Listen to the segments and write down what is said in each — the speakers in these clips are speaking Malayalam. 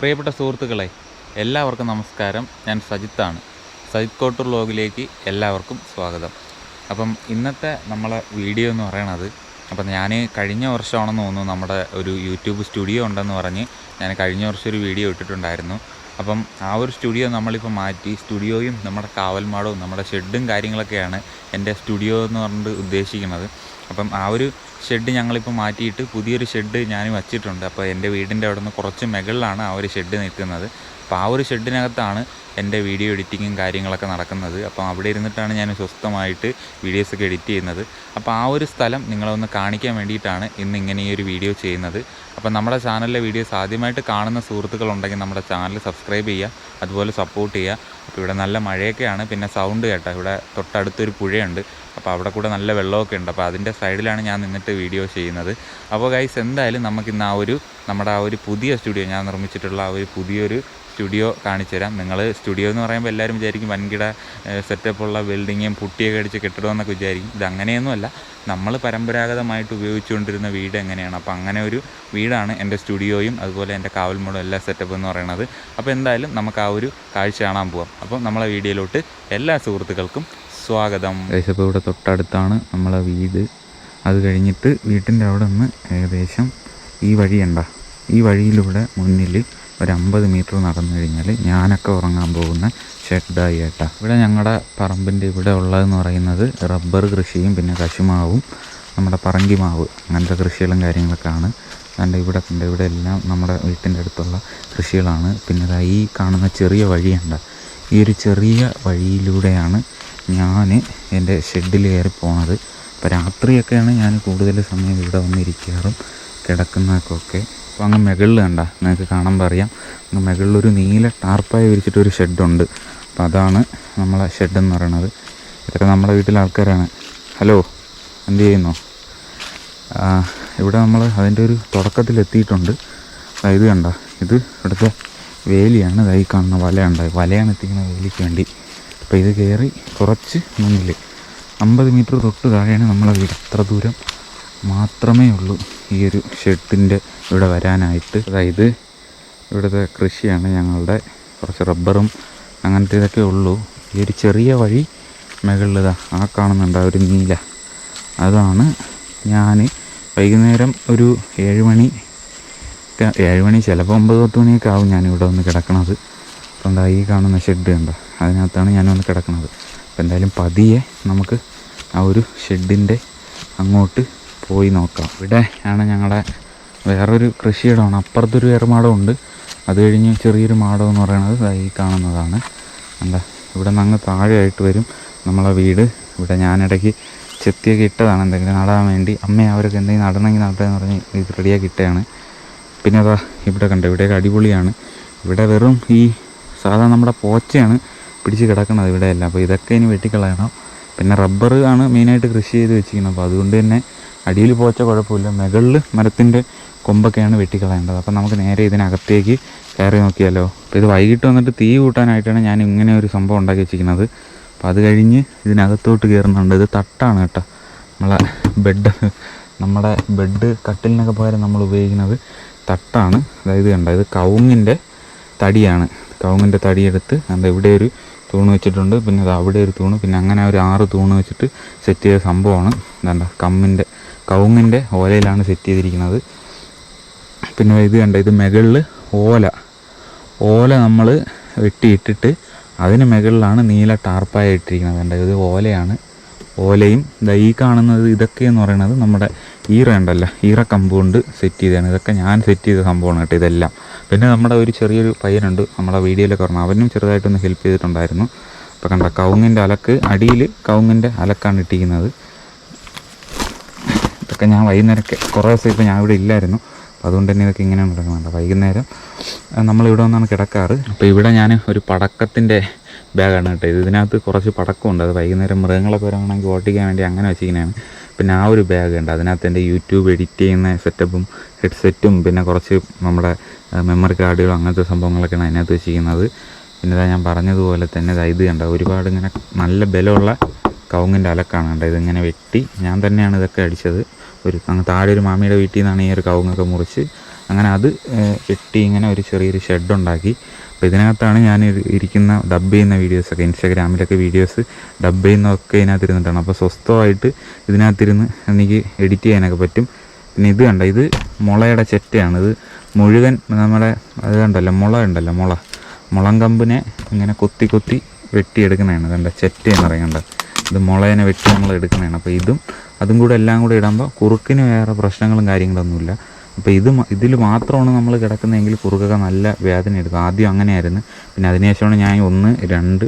പ്രിയപ്പെട്ട സുഹൃത്തുക്കളെ എല്ലാവർക്കും നമസ്കാരം. ഞാൻ സജിത്താണ്. സജിത് കോട്ടൂർ ലോഗിലേക്ക് എല്ലാവർക്കും സ്വാഗതം. അപ്പം ഇന്നത്തെ നമ്മളെ വീഡിയോ എന്ന് പറയണത് അപ്പം ഞാൻ കഴിഞ്ഞ വർഷമാണെന്ന് തോന്നുന്നു നമ്മുടെ ഒരു യൂട്യൂബ് സ്റ്റുഡിയോ ഉണ്ടെന്ന് പറഞ്ഞ് ഞാൻ കഴിഞ്ഞ വർഷം ഒരു വീഡിയോ ഇട്ടിട്ടുണ്ടായിരുന്നു. അപ്പം ആ ഒരു സ്റ്റുഡിയോ നമ്മളിപ്പോൾ മാറ്റി സ്റ്റുഡിയോയും നമ്മുടെ കാവൽമാടവും നമ്മുടെ ഷെഡും കാര്യങ്ങളൊക്കെയാണ് എന്റെ സ്റ്റുഡിയോ എന്ന് പറഞ്ഞിട്ട് ഉദ്ദേശിക്കുന്നത്. അപ്പം ആ ഒരു ഷെഡ് ഞങ്ങളിപ്പോൾ മാറ്റിയിട്ട് പുതിയൊരു ഷെഡ് ഞാൻ വച്ചിട്ടുണ്ട്. അപ്പോൾ എന്റെ വീടിന്റെ അവിടെ നിന്ന് കുറച്ച് മുകളിലാണ് ആ ഒരു ഷെഡ് നിൽക്കുന്നത്. അപ്പോൾ ആ ഒരു ഷെഡിനകത്താണ് എന്റെ വീഡിയോ എഡിറ്റിങ്ങും കാര്യങ്ങളൊക്കെ നടക്കുന്നത്. അപ്പോൾ അവിടെ ഇരുന്നിട്ടാണ് ഞാൻ സ്വസ്ഥമായിട്ട് വീഡിയോസൊക്കെ എഡിറ്റ് ചെയ്യുന്നത്. അപ്പോൾ ആ ഒരു സ്ഥലം നിങ്ങളൊന്ന് കാണിക്കാൻ വേണ്ടിയിട്ടാണ് ഇന്ന് ഇങ്ങനെ ഈ ഒരു വീഡിയോ ചെയ്യുന്നത്. അപ്പോൾ നമ്മുടെ ചാനലിലെ വീഡിയോസ് ആദ്യമായിട്ട് കാണുന്ന സുഹൃത്തുക്കളുണ്ടെങ്കിൽ നമ്മുടെ ചാനൽ സബ്സ്ക്രൈബ് ചെയ്യുക അതുപോലെ സപ്പോർട്ട് ചെയ്യുക. അപ്പോൾ ഇവിടെ നല്ല മഴയൊക്കെയാണ്. പിന്നെ സൗണ്ട് കേട്ടോ ഇവിടെ തൊട്ടടുത്തൊരു പുഴയുണ്ട്. അപ്പോൾ അവിടെ കൂടെ നല്ല വെള്ളമൊക്കെ ഉണ്ട്. അപ്പോൾ അതിന്റെ സൈഡിലാണ് ഞാൻ നിന്നിട്ട് വീഡിയോ ചെയ്യുന്നത്. അപ്പോൾ ഗൈസ് എന്തായാലും നമുക്കിന്ന് ആ ഒരു നമ്മുടെ ആ ഒരു പുതിയ സ്റ്റുഡിയോ ഞാൻ നിർമ്മിച്ചിട്ടുള്ള ആ ഒരു പുതിയൊരു സ്റ്റുഡിയോ കാണിച്ചു തരാം നിങ്ങൾ സ്റ്റുഡിയോ എന്ന് പറയുമ്പോൾ എല്ലാവരും വിചാരിക്കും വൻകിട സെറ്റപ്പുള്ള ബിൽഡിങ്ങും പുട്ടിയൊക്കെ അടിച്ച് കെട്ടിടമെന്നൊക്കെ വിചാരിക്കും. ഇത് അങ്ങനെയൊന്നുമല്ല നമ്മൾ പരമ്പരാഗതമായിട്ട് ഉപയോഗിച്ചുകൊണ്ടിരുന്ന വീട് എങ്ങനെയാണ്? അപ്പോൾ അങ്ങനെ ഒരു വീടാണ് എന്റെ സ്റ്റുഡിയോയും അതുപോലെ എന്റെ കാവൽമൂടും എല്ലാ സെറ്റപ്പ് എന്ന് പറയുന്നത്. അപ്പോൾ എന്തായാലും നമുക്ക് ആ ഒരു കാഴ്ച കാണാൻ പോവാം. അപ്പോൾ നമ്മളെ വീഡിയോയിലോട്ട് എല്ലാ സുഹൃത്തുക്കൾക്കും സ്വാഗതം. ഏകദേശം ഇവിടെ തൊട്ടടുത്താണ് നമ്മളെ വീട്. അത് കഴിഞ്ഞിട്ട് വീട്ടിന്റെ അവിടെ നിന്ന് ഏകദേശം ഈ വഴിയുണ്ട ഈ വഴിയിലൂടെ മുന്നിൽ ഒരു അമ്പത് മീറ്റർ നടന്നു കഴിഞ്ഞാൽ ഞാനൊക്കെ ഉറങ്ങാൻ പോകുന്ന ഷെഡായി ഏട്ടാ. ഇവിടെ ഞങ്ങളുടെ പറമ്പിന്റെ ഇവിടെ ഉള്ളതെന്ന് പറയുന്നത് റബ്ബർ കൃഷിയും പിന്നെ കശുമാവും നമ്മുടെ പറങ്കി മാവ് അങ്ങനത്തെ കൃഷികളും കാര്യങ്ങളൊക്കെയാണ്. കണ്ട് ഇവിടെ കണ്ട് ഇവിടെ എല്ലാം നമ്മുടെ വീട്ടിന്റെ അടുത്തുള്ള കൃഷികളാണ്. പിന്നെ ഈ കാണുന്ന ചെറിയ വഴിയുണ്ട് ഈ ഒരു ചെറിയ വഴിയിലൂടെയാണ് ഞാൻ എന്റെ ഷെഡിൽ കയറി പോണത്. അപ്പോൾ രാത്രിയൊക്കെയാണ് ഞാൻ കൂടുതൽ സമയം ഇവിടെ വന്നിരിക്കാറും കിടക്കുന്നതൊക്കെ. അപ്പോൾ അങ്ങ് മുകളിൽ കണ്ട നിങ്ങൾക്ക് കാണുമ്പോൾ അറിയാം. അങ്ങ് മുകളിലൊരു നീല ടാർപ്പായി വിരിച്ചിട്ടൊരു ഷെഡുണ്ട്. അപ്പോൾ അതാണ് നമ്മളെ ഷെഡ് എന്ന് പറയുന്നത് ഇതൊക്കെ നമ്മുടെ വീട്ടിലെ ആൾക്കാരാണ്. ഹലോ എന്ത് ചെയ്യുന്നു? ഇവിടെ നമ്മൾ അതിന്റെ ഒരു തുടക്കത്തിൽ എത്തിയിട്ടുണ്ട് ഇത് കണ്ട ഇത് ഇവിടുത്തെ വേലിയാണ്. ഇതായി കാണുന്ന വലയുണ്ട്. വലയാണ് എത്തിക്കുന്ന വേലിക്ക് വേണ്ടി. അപ്പോൾ ഇത് കയറി കുറച്ച് മുന്നിൽ അമ്പത് മീറ്റർ തൊട്ട് താഴെയാണ് നമ്മളെ വീട്. അത്ര ദൂരം മാത്രമേ ഉള്ളൂ. ഈ ഒരു ഷെഡിന്റെ ഇവിടെ വരാനായിട്ട്. അതായത് ഇവിടുത്തെ കൃഷിയാണ് ഞങ്ങളുടെ. കുറച്ച് റബ്ബറും അങ്ങനത്തെ ഇതൊക്കെ ഉള്ളൂ. ഈ ഒരു ചെറിയ വഴി മുകളിലിതാ ആ കാണുന്നുണ്ട് ആ ഒരു നീല. അതാണ് ഞാൻ വൈകുന്നേരം ഒരു ഏഴ് മണി ഏഴ് മണി ചിലപ്പോൾ ഒമ്പത് പത്ത് മണിയൊക്കെ ആവും ഞാൻ ഇവിടെ വന്ന് കിടക്കണത്. അപ്പം എന്താ ഈ കാണുന്ന ഷെഡ് കണ്ടോ? അതിനകത്താണ് ഞാൻ വന്ന് കിടക്കണത്. അപ്പം എന്തായാലും പതിയെ നമുക്ക് ആ ഒരു ഷെഡിന്റെ അങ്ങോട്ട് പോയി നോക്കാം. ഇവിടെ ആണ് ഞങ്ങളുടെ വേറൊരു കൃഷിയിടമാണ്. അപ്പുറത്തൊരു വേറെ ഉണ്ട് അത് കഴിഞ്ഞ് ചെറിയൊരു മാടം എന്ന് പറയുന്നത് ഈ കാണുന്നതാണ്. എന്താ ഇവിടെ നിന്ന് അങ്ങ് താഴെയായിട്ട് വരും. നമ്മളെ വീട്. ഇവിടെ ഞാനിടയ്ക്ക് ചെത്തിയൊക്കെ ഇട്ടതാണ് എന്തെങ്കിലും നടാൻ വേണ്ടി. അമ്മ അവരൊക്കെ എന്തെങ്കിലും നടണമെങ്കിൽ നടട്ടെ എന്ന് പറഞ്ഞ് ഇത് റെഡിയാക്കി ഇട്ടതാണ്. പിന്നെ അതാ ഇവിടെ കണ്ടോ? ഇവിടെയൊക്കെ അടിപൊളിയാണ്. ഇവിടെ വെറും ഈ സാധാ നമ്മുടെ പോച്ചയാണ് പിടിച്ച് കിടക്കുന്നത് ഇവിടെയല്ല. അപ്പോൾ ഇതൊക്കെ ഇനി വെട്ടിക്കളയണം. പിന്നെ റബ്ബർ ആണ് മെയിനായിട്ട് കൃഷി ചെയ്ത് വെച്ചിരിക്കുന്നത്. അപ്പോൾ അതുകൊണ്ട് തന്നെ അടിയിൽ പോച്ച കുഴപ്പമില്ല. മുകളിൽ മരത്തിന്റെ കൊമ്പൊക്കെയാണ് വെട്ടിക്കളയേണ്ടത്. അപ്പോൾ നമുക്ക് നേരെ ഇതിനകത്തേക്ക് കയറി നോക്കിയാലോ. അപ്പോൾ ഇത് വൈകിട്ട് വന്നിട്ട് തീ കൂട്ടാനായിട്ടാണ് ഞാൻ ഇങ്ങനെ ഒരു സംഭവം ഉണ്ടാക്കി വെച്ചിരിക്കുന്നത്. അപ്പോൾ അത് കഴിഞ്ഞ് ഇതിനകത്തോട്ട് കയറുന്നുണ്ട്. ഇത് തട്ടാണ് കേട്ടോ. നമ്മളെ ബെഡ് നമ്മുടെ ബെഡ് കട്ടിലിനൊക്കെ പകരം നമ്മൾ ഉപയോഗിക്കുന്നത് തട്ടാണ്. അതായത് കണ്ട ഇത് കവുങ്ങിന്റെ തടിയാണ്. കവുങ്ങിന്റെ തടിയെടുത്ത് അത് ഇവിടെ ഒരു തൂണ് വെച്ചിട്ടുണ്ട്. പിന്നെ അത് അവിടെ ഒരു തൂണ്. പിന്നെ അങ്ങനെ ഒരു ആറ് തൂണ് വെച്ചിട്ട് സെറ്റ് ചെയ്ത സംഭവമാണ്. എന്താ കമ്മിന്റെ കവുങ്ങിന്റെ ഓലയിലാണ് സെറ്റ് ചെയ്തിരിക്കുന്നത്. പിന്നെ ഇത് കണ്ട ഇത് മുകളിൽ ഓല. ഓല നമ്മൾ വെട്ടിയിട്ടിട്ട് അതിന് മുകളിലാണ് നീല ടാർപ്പായ ഇട്ടിരിക്കുന്നത്. കണ്ട ഇത് ഓലയാണ്. ഓലയും ഈ കാണുന്നത് ഇതൊക്കെ എന്ന് പറയുന്നത് നമ്മുടെ ഈറ ഉണ്ടല്ലോ ഈറ കമ്പ് കൊണ്ട് സെറ്റ് ചെയ്തതാണ്. ഇതൊക്കെ ഞാൻ സെറ്റ് ചെയ്ത സംഭവമാണ് കേട്ടോ ഇതെല്ലാം. പിന്നെ നമ്മുടെ ഒരു ചെറിയൊരു പയ്യനുണ്ട് നമ്മുടെ വീഡിയോയിലൊക്കെ പറഞ്ഞു അവനും ചെറുതായിട്ടൊന്ന് ഹെൽപ്പ് ചെയ്തിട്ടുണ്ടായിരുന്നു. അപ്പോൾ കണ്ട കവുങ്ങിന്റെ അലക്ക് അടിയിൽ കവുങ്ങിന്റെ അലക്കാണ് ഇട്ടിരിക്കുന്നത്. ഇതൊക്കെ ഞാൻ വൈകുന്നേരമൊക്കെ കുറേ ദിവസം ഇപ്പോൾ ഞാൻ ഇവിടെ ഇല്ലായിരുന്നു. അപ്പോൾ അതുകൊണ്ട് തന്നെ ഇതൊക്കെ ഇങ്ങനെ കിടക്കുന്നുണ്ട് വൈകുന്നേരം നമ്മളിവിടെ വന്നാണ് കിടക്കാറ്. അപ്പോൾ ഇവിടെ ഞാൻ ഒരു പടക്കത്തിന്റെ ബാഗാണ് കേട്ടോ. ഇത് ഇതിനകത്ത് കുറച്ച് പടക്കമുണ്ട്. അത് വൈകുന്നേരം മൃഗങ്ങളെ പോരാണെങ്കിൽ ഓട്ടിക്കാൻ വേണ്ടി അങ്ങനെ വെച്ചിരിക്കുന്നതാണ്. പിന്നെ ആ ഒരു ബാഗ് ഉണ്ട്. അതിനകത്ത് എന്റെ യൂട്യൂബ് എഡിറ്റ് ചെയ്യുന്ന സെറ്റപ്പും ഹെഡ്സെറ്റും പിന്നെ കുറച്ച് നമ്മുടെ മെമ്മറി കാർഡുകളും അങ്ങനത്തെ സംഭവങ്ങളൊക്കെയാണ് അതിനകത്ത് വെച്ചിരിക്കുന്നത്. പിന്നെ ഇതാ ഞാൻ പറഞ്ഞതുപോലെ തന്നെ ദാ ഇത് കണ്ട? ഒരുപാട് ഇങ്ങനെ നല്ല ബലമുള്ള കവുങ്ങിന്റെ അലക്കാണ് കണ്ടത് ഇതിങ്ങനെ വെട്ടി ഞാൻ തന്നെയാണ് ഇതൊക്കെ അടിച്ചത്. ഒരു അങ്ങ് താഴെ ഒരു മാമിയുടെ വീട്ടിൽ നിന്നാണ് ഈ ഒരു കവുങ്ങൊക്കെ മുറിച്ച് അങ്ങനെ അത് കെട്ടി ഇങ്ങനെ ഒരു ചെറിയൊരു ഷെഡ് ഉണ്ടാക്കി അപ്പോൾ ഇതിനകത്താണ് ഞാൻ ഇരിക്കുന്ന ഡബ് ചെയ്യുന്ന വീഡിയോസൊക്കെ ഇൻസ്റ്റാഗ്രാമിലൊക്കെ വീഡിയോസ് ഡബ് ചെയ്യുന്നതൊക്കെ ഇതിനകത്തിരുന്നിട്ടാണ്. അപ്പോൾ സ്വസ്ഥമായിട്ട് ഇതിനകത്തിരുന്ന് എനിക്ക് എഡിറ്റ് ചെയ്യാനൊക്കെ പറ്റും. പിന്നെ ഇത് കണ്ട ഇത് മുളയുടെ ചെറ്റയാണ്. ഇത് മുഴുവൻ നമ്മുടെ അത് കണ്ടല്ലോ മുള ഉണ്ടല്ലോ മുള. മുളം കമ്പിനെ ഇങ്ങനെ കൊത്തി കൊത്തി വെട്ടിയെടുക്കുന്നതാണ്. കണ്ട ചെറ്റ എന്ന് പറയണ്ട ഇത് മുളേനെ വെട്ടി നമ്മൾ എടുക്കുന്നതാണ്. അപ്പോൾ ഇതും അതും കൂടെ എല്ലാം കൂടെ ഇടുമ്പോൾ കുറുക്കിന് വേറെ പ്രശ്നങ്ങളും കാര്യങ്ങളൊന്നുമില്ല. അപ്പോൾ ഇത് ഇതിൽ മാത്രമാണ് നമ്മൾ കിടക്കുന്നതെങ്കിൽ കുറുക്കൊക്കെ നല്ല വേദന എടുക്കും. ആദ്യം അങ്ങനെയായിരുന്നു. പിന്നെ അതിനുശേഷമാണ് ഞാൻ ഒന്ന് രണ്ട്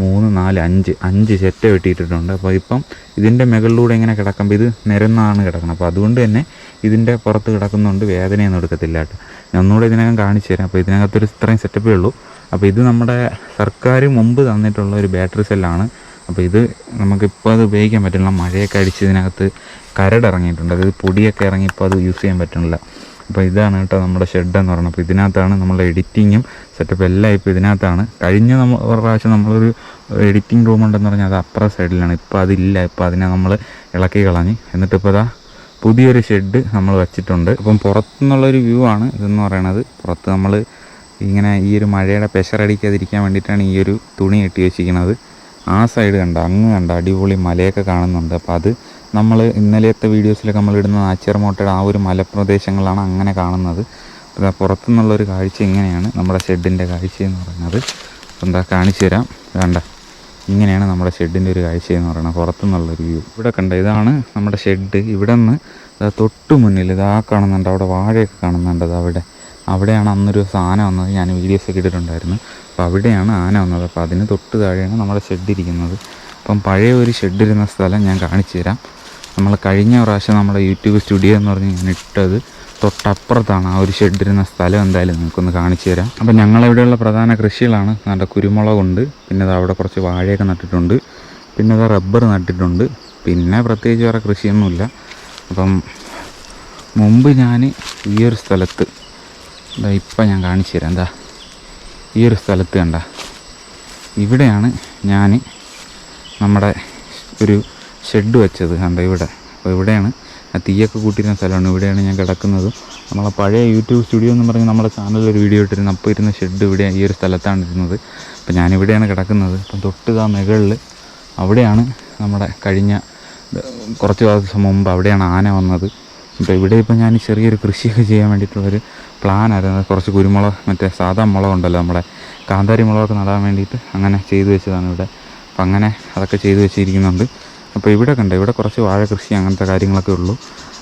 മൂന്ന് നാല് അഞ്ച് അഞ്ച് സെറ്റ് വെട്ടിയിട്ടിട്ടുണ്ട്. അപ്പോൾ ഇപ്പം ഇതിന്റെ മുകളിലൂടെ ഇങ്ങനെ കിടക്കുമ്പോൾ ഇത് നിരന്നാണ് കിടക്കുന്നത്. അപ്പോൾ അതുകൊണ്ട് തന്നെ ഇതിന്റെ പുറത്ത് കിടക്കുന്നുണ്ട് വേദനയൊന്നും എടുക്കത്തില്ല കേട്ടോ. ഞാൻ ഒന്നുകൂടെ ഇതിനകം കാണിച്ചു തരാം. അപ്പോൾ ഇതിനകത്തൊരു ഇത്രയും സെറ്റപ്പേ ഉള്ളൂ. അപ്പോൾ ഇത് നമ്മുടെ സർക്കാർ മുമ്പ് തന്നിട്ടുള്ള ഒരു ബാറ്ററി സെല്ലാണ്. അപ്പോൾ ഇത് നമുക്കിപ്പോൾ അത് ഉപയോഗിക്കാൻ പറ്റില്ല. മഴയൊക്കെ അടിച്ച് ഇതിനകത്ത് കരട് ഇറങ്ങിയിട്ടുണ്ട്. അതായത് പൊടിയൊക്കെ ഇറങ്ങി ഇപ്പോൾ അത് യൂസ് ചെയ്യാൻ പറ്റുന്നില്ല. അപ്പോൾ ഇതാണ് കേട്ടോ നമ്മുടെ ഷെഡ് എന്ന് പറയുന്നത്. അപ്പോൾ ഇതിനകത്താണ് നമ്മുടെ എഡിറ്റിങ്ങും സെറ്റപ്പ് എല്ലാം ഇപ്പോൾ ഇതിനകത്താണ്. കഴിഞ്ഞ നമ്മൾ പ്രാവശ്യം നമ്മളൊരു എഡിറ്റിംഗ് റൂം ഉണ്ടെന്ന് പറഞ്ഞാൽ അത് അപ്പുറ സൈഡിലാണ് ഇപ്പോൾ അതില്ല. ഇപ്പോൾ അതിനെ നമ്മൾ ഇളക്കി കളഞ്ഞ്. എന്നിട്ട് ഇപ്പോൾ അതാ പുതിയൊരു ഷെഡ് നമ്മൾ വെച്ചിട്ടുണ്ട്. അപ്പം പുറത്തുനിന്നുള്ളൊരു വ്യൂ ആണ് ഇതെന്ന് പറയണത്. പുറത്ത് നമ്മൾ ഇങ്ങനെ ഈ ഒരു മഴയുടെ അടിക്കാതിരിക്കാൻ വേണ്ടിയിട്ടാണ് ഈ ഒരു തുണി കെട്ടി വെച്ചിരിക്കുന്നത് ആ സൈഡ് കണ്ട അങ്ങ് കണ്ട അടിപൊളി മലയൊക്കെ കാണുന്നുണ്ട്. അപ്പോൾ അത് നമ്മൾ ഇന്നലത്തെ വീഡിയോസിലൊക്കെ നമ്മൾ ഇടുന്ന നാച്ചിയർമോട്ടയുടെ ആ ഒരു മലപ്രദേശങ്ങളാണ് അങ്ങനെ കാണുന്നത്. അപ്പോൾ പുറത്തു പുറത്തുനിന്നുള്ളൊരു കാഴ്ച ഇങ്ങനെയാണ് നമ്മുടെ ഷെഡിന്റെ കാഴ്ച എന്ന് പറയുന്നത്. അപ്പോൾ എന്താ കാണിച്ചു തരാം. വേണ്ട ഇങ്ങനെയാണ് നമ്മുടെ ഷെഡിന്റെ ഒരു കാഴ്ച എന്ന് പറയുന്നത്. പുറത്തുനിന്നുള്ളൊരു വ്യൂ ഇവിടെ കണ്ട ഇതാണ് നമ്മുടെ ഷെഡ്. ഇവിടെ നിന്ന് തൊട്ട് മുന്നിൽ ഇതാ കാണുന്നുണ്ട് അവിടെ വാഴയൊക്കെ കാണുന്നുണ്ട് അത് അവിടെ. അവിടെയാണ് അന്നൊരു സാധനം വന്നത്. ഞാൻ വീഡിയോസ് ഒക്കെ ഇട്ടിട്ടുണ്ടായിരുന്നു. അപ്പോൾ അവിടെയാണ് ആന വന്നത്. അപ്പോൾ അതിന് തൊട്ട് താഴെയാണ് നമ്മുടെ ഷെഡ് ഇരിക്കുന്നത്. അപ്പം പഴയ ഒരു ഷെഡ് ഇരുന്ന സ്ഥലം ഞാൻ കാണിച്ചു തരാം. നമ്മൾ കഴിഞ്ഞ പ്രാവശ്യം നമ്മുടെ യൂട്യൂബ് സ്റ്റുഡിയോ എന്ന് പറഞ്ഞ് ഞാൻ ഇട്ടത് തൊട്ടപ്പുറത്താണ് ആ ഒരു ഷെഡ് ഇരുന്ന സ്ഥലം എന്തായാലും നിങ്ങൾക്കൊന്ന് കാണിച്ചു തരാം. അപ്പം ഞങ്ങളിവിടെയുള്ള പ്രധാന കൃഷികളാണ്. നല്ല കുരുമുളകുണ്ട് പിന്നെ ദാ അവിടെ കുറച്ച് വാഴയൊക്കെ നട്ടിട്ടുണ്ട് പിന്നെ ദാ റബ്ബർ നട്ടിട്ടുണ്ട് പിന്നെ പ്രത്യേകിച്ച് വേറെ കൃഷിയൊന്നുമില്ല. അപ്പം മുമ്പ് ഞാൻ ഈ ഒരു സ്ഥലത്ത് ഇപ്പം ഞാൻ കാണിച്ചു തരാം. എന്താ ഈ ഒരു സ്ഥലത്ത് കണ്ട. ഇവിടെയാണ് ഞാൻ നമ്മുടെ ഒരു ഷെഡ് വെച്ചത് കണ്ട ഇവിടെ. അപ്പോൾ ഇവിടെയാണ് ആ തീയൊക്കെ കൂട്ടിയിരുന്ന സ്ഥലമാണ്. ഇവിടെയാണ് ഞാൻ കിടക്കുന്നത്. നമ്മളെ പഴയ യൂട്യൂബ് സ്റ്റുഡിയോ എന്ന് പറഞ്ഞ് നമ്മുടെ ചാനലിൽ ഒരു വീഡിയോ ഇട്ടിരുന്നു. അപ്പോൾ ഇരുന്ന ഷെഡ് ഇവിടെ ഈ ഒരു സ്ഥലത്താണ് ഇരുന്നത്. അപ്പോൾ ഞാനിവിടെയാണ് കിടക്കുന്നത്. അപ്പം തൊട്ട് ആ മുകളിൽ അവിടെയാണ് നമ്മുടെ കഴിഞ്ഞ കുറച്ച് ദിവസം മുമ്പ് അവിടെയാണ് ആന വന്നത്. ഇപ്പോൾ ഇവിടെ ഇപ്പോൾ ഞാൻ ചെറിയൊരു കൃഷിയൊക്കെ ചെയ്യാൻ വേണ്ടിയിട്ടുള്ളൊരു പ്ലാനായിരുന്നു. കുറച്ച് കുരുമുളക് മറ്റേ സാധാ മുളക് ഉണ്ടല്ലോ നമ്മുടെ കാന്താരി മുളകൊക്കെ നടാൻ വേണ്ടിയിട്ട് അങ്ങനെ ചെയ്തു വെച്ചതാണ് ഇവിടെ. അപ്പം അങ്ങനെ അതൊക്കെ ചെയ്തു വെച്ചിരിക്കുന്നുണ്ട്. അപ്പോൾ ഇവിടെ കണ്ട ഇവിടെ കുറച്ച് വാഴ കൃഷി അങ്ങനത്തെ കാര്യങ്ങളൊക്കെ ഉള്ളൂ.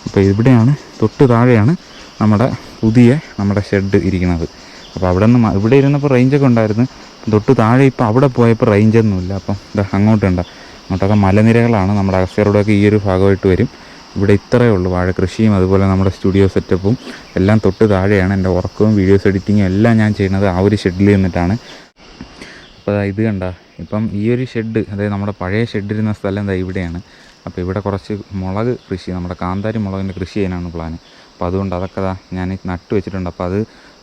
അപ്പോൾ ഇവിടെയാണ് തൊട്ട് താഴെയാണ് നമ്മുടെ പുതിയ നമ്മുടെ ഷെഡ് ഇരിക്കുന്നത്. അപ്പോൾ അവിടെ നിന്ന് ഇവിടെ ഇരുന്നപ്പോൾ റേഞ്ചൊക്കെ ഉണ്ടായിരുന്നു. തൊട്ട് താഴെ ഇപ്പോൾ അവിടെ പോയപ്പോൾ റേഞ്ചൊന്നുമില്ല അപ്പം ഇതാ അങ്ങോട്ടുണ്ട്. അങ്ങോട്ടൊക്കെ മലനിരകളാണ് നമ്മുടെ അഗസ്യറോടൊക്കെ ഈ ഒരു ഭാഗമായിട്ട് വരും. ഇവിടെ ഇത്രയേ ഉള്ളൂ. വാഴ കൃഷിയും അതുപോലെ നമ്മുടെ സ്റ്റുഡിയോ സെറ്റപ്പും എല്ലാം തൊട്ട് താഴെയാണ്. എന്റെ ഉറക്കവും വീഡിയോസ് എഡിറ്റിങ്ങും എല്ലാം ഞാൻ ചെയ്യുന്നത് ആ ഒരു ഷെഡിൽ നിന്നിട്ടാണ്. അപ്പോൾ ഇത് കണ്ട. ഇപ്പം ഈ ഒരു ഷെഡ് അതായത് നമ്മുടെ പഴയ ഷെഡിരുന്ന സ്ഥലം എന്താ ഇവിടെയാണ്. അപ്പോൾ ഇവിടെ കുറച്ച് മുളക് കൃഷി നമ്മുടെ കാന്താരി മുളകിന്റെ കൃഷി ചെയ്യാനാണ് പ്ലാൻ അപ്പോൾ അതുകൊണ്ട് അതൊക്കെ ഞാൻ നട്ട് വെച്ചിട്ടുണ്ട്. അപ്പോൾ അത്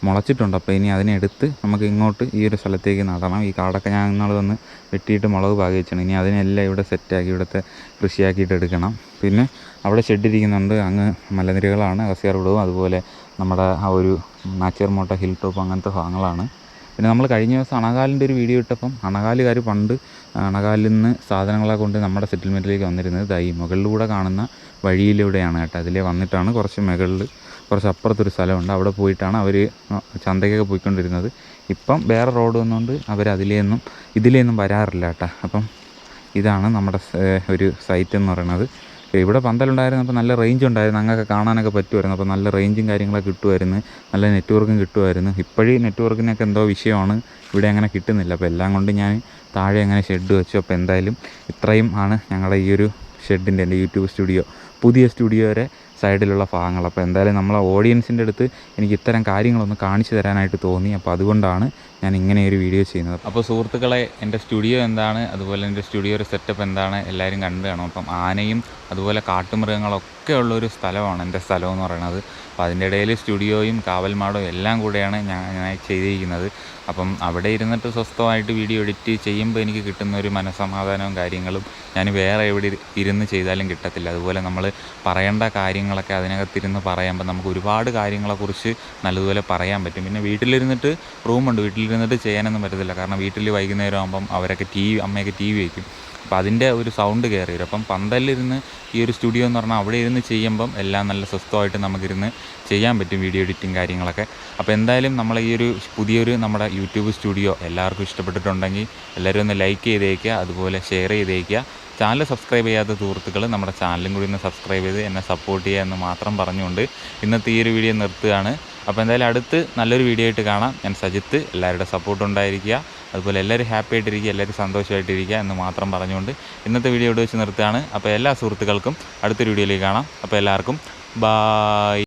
മുളച്ചിട്ടുണ്ട്. അപ്പോൾ ഇനി അതിനെടുത്ത് നമുക്ക് ഇങ്ങോട്ട് ഈ ഒരു സ്ഥലത്തേക്ക് നടണം. ഈ കാടൊക്കെ ഞാൻ ഇന്നാൾ വന്ന് വെട്ടിയിട്ട് മുളക് പാകി ഇനി അതിനെല്ലാം ഇവിടെ സെറ്റാക്കി ഇവിടുത്തെ കൃഷിയാക്കിയിട്ട് എടുക്കണം. പിന്നെ അവിടെ ഷെഡിരിക്കുന്നുണ്ട് അങ്ങ് മലനിരകളാണ്. അഗസ്യാർ വിടവും അതുപോലെ നമ്മുടെ ആ ഒരു നാച്ചേർമോട്ട ഹിൽ ടോപ്പ് അങ്ങനത്തെ ഭാഗങ്ങളാണ്. പിന്നെ നമ്മൾ കഴിഞ്ഞ ദിവസം അണകാലിന്റെ ഒരു വീഡിയോ ഇട്ടപ്പം അണകാലുകാർ പണ്ട് അണകാലിൽ നിന്ന് സാധനങ്ങളെ കൊണ്ട് നമ്മുടെ സെറ്റിൽമെന്റിലേക്ക് വന്നിരുന്നത്. ഇതായി മുകളിലൂടെ കാണുന്ന വഴിയിലൂടെയാണ് കേട്ടോ. അതിലേ വന്നിട്ടാണ് കുറച്ച് മുകളിൽ കുറച്ച് അപ്പുറത്തൊരു സ്ഥലമുണ്ട്. അവിടെ പോയിട്ടാണ് അവർ ചന്തയ്ക്കൊക്കെ പോയിക്കൊണ്ടിരുന്നത്. ഇപ്പം വേറെ റോഡ് വന്നുകൊണ്ട് അവർ അതിലേന്നും ഇതിലേന്നും വരാറില്ല കേട്ടോ. അപ്പം ഇതാണ് നമ്മുടെ ഒരു സൈറ്റ് എന്ന് പറയുന്നത് ഇവിടെ പന്തലുണ്ടായിരുന്നപ്പോൾ നല്ല റേഞ്ച് ഉണ്ടായിരുന്നു. അങ്ങനെയൊക്കെ കാണാനൊക്കെ പറ്റുമായിരുന്നു. അപ്പോൾ നല്ല റേഞ്ചും കാര്യങ്ങളൊക്കെ കിട്ടുമായിരുന്നു. നല്ല നെറ്റ്വർക്കും കിട്ടുമായിരുന്നു. ഇപ്പോഴും നെറ്റ്വർക്കിനൊക്കെ എന്തോ വിഷയമാണ്. ഇവിടെ അങ്ങനെ കിട്ടുന്നില്ല. അപ്പോൾ എല്ലാം കൊണ്ട് ഞാൻ താഴെ അങ്ങനെ ഷെഡ് വെച്ചു. അപ്പോൾ എന്തായാലും ഇത്രയും ആണ് ഞങ്ങളുടെ ഈ ഒരു ഷെഡിന്റെ എന്റെ യൂട്യൂബ് സ്റ്റുഡിയോ പുതിയ സ്റ്റുഡിയോയുടെ സൈഡിലുള്ള ഭാഗങ്ങൾ. അപ്പോൾ എന്തായാലും നമ്മളെ ഓഡിയൻസിന്റെ അടുത്ത് എനിക്ക് ഇത്തരം കാര്യങ്ങളൊന്ന് കാണിച്ചു തരാനായിട്ട് തോന്നി. അപ്പോൾ അതുകൊണ്ടാണ് ഞാൻ ഇങ്ങനെ ഒരു വീഡിയോ ചെയ്യുന്നത്. അപ്പോൾ സുഹൃത്തുക്കളെ എന്റെ സ്റ്റുഡിയോ എന്താണ്? അതുപോലെ എന്റെ സ്റ്റുഡിയോ സെറ്റപ്പ് എന്താണ്? എല്ലാവരും കണ്ടു കാണും. അപ്പം ആനയും അതുപോലെ കാട്ടുമൃഗങ്ങളൊക്കെ ഉള്ളൊരു സ്ഥലമാണ് എന്റെ സ്ഥലം എന്ന് പറയുന്നത്. അപ്പോൾ അതിന്റെ ഇടയിൽ സ്റ്റുഡിയോയും കാവൽമാടവും എല്ലാം കൂടെയാണ് ഞാൻ ചെയ്തിരിക്കുന്നത്. അപ്പം അവിടെ ഇരുന്നിട്ട് സ്വസ്ഥമായിട്ട് വീഡിയോ എഡിറ്റ് ചെയ്യുമ്പോൾ എനിക്ക് കിട്ടുന്ന ഒരു മനസ്സമാധാനവും കാര്യങ്ങളും ഞാൻ വേറെ എവിടെ ഇരുന്ന് ചെയ്താലും കിട്ടത്തില്ല. അതുപോലെ നമ്മൾ പറയേണ്ട കാര്യങ്ങളൊക്കെ അതിനകത്തിരുന്ന് പറയുമ്പോൾ നമുക്ക് ഒരുപാട് കാര്യങ്ങളെക്കുറിച്ച് നല്ലതുപോലെ പറയാൻ പറ്റും. പിന്നെ വീട്ടിലിരുന്നിട്ട് റൂമുണ്ട്. വീട്ടിലിരുന്നിട്ട് ചെയ്യാനൊന്നും പറ്റത്തില്ല. കാരണം വീട്ടിൽ വൈകുന്നേരം ആകുമ്പം അവരൊക്കെ ടി വി അമ്മയൊക്കെ ടി വി വയ്ക്കും അപ്പോൾ അതിന്റെ ഒരു സൗണ്ട് കയറി വരും. അപ്പം പന്തലിരുന്ന് ഈ ഒരു സ്റ്റുഡിയോ എന്ന് പറഞ്ഞാൽ അവിടെ ഇരുന്ന് ചെയ്യുമ്പം എല്ലാം നല്ല സ്വസ്ഥമായിട്ട് നമുക്കിരുന്ന് ചെയ്യാൻ പറ്റും വീഡിയോ എഡിറ്റിംഗ് കാര്യങ്ങളൊക്കെ. അപ്പോൾ എന്തായാലും നമ്മൾ ഈ ഒരു പുതിയൊരു നമ്മുടെ യൂട്യൂബ് സ്റ്റുഡിയോ എല്ലാവർക്കും ഇഷ്ടപ്പെട്ടിട്ടുണ്ടെങ്കിൽ എല്ലാവരും ഒന്ന് ലൈക്ക് ചെയ്തേക്കുക അതുപോലെ ഷെയർ ചെയ്തേക്കുക. ചാനൽ സബ്സ്ക്രൈബ് ചെയ്യാത്ത സുഹൃത്തുക്കൾ നമ്മുടെ ചാനലും കൂടി ഒന്ന് സബ്സ്ക്രൈബ് ചെയ്ത് എന്നെ സപ്പോർട്ട് ചെയ്യുക എന്ന് മാത്രം പറഞ്ഞുകൊണ്ട് ഇന്നത്തെ ഈ ഒരു വീഡിയോ നിർത്തുകയാണ്. അപ്പോൾ എന്തായാലും അടുത്ത് നല്ലൊരു വീഡിയോ ആയിട്ട് കാണാം. ഞാൻ സജിത്ത് എല്ലാവരുടെ സപ്പോർട്ട് ഉണ്ടായിരിക്കുക. അതുപോലെ എല്ലാവരും ഹാപ്പി ആയിട്ടിരിക്കുക എല്ലാവരും സന്തോഷമായിട്ടിരിക്കുക എന്ന് മാത്രം പറഞ്ഞുകൊണ്ട് ഇന്നത്തെ വീഡിയോ ഇവിടെ വെച്ച് നിർത്തുകയാണ്. അപ്പോൾ എല്ലാ സുഹൃത്തുക്കൾക്കും അടുത്തൊരു വീഡിയോയിലേക്ക് കാണാം. അപ്പോൾ എല്ലാവർക്കും ബായ്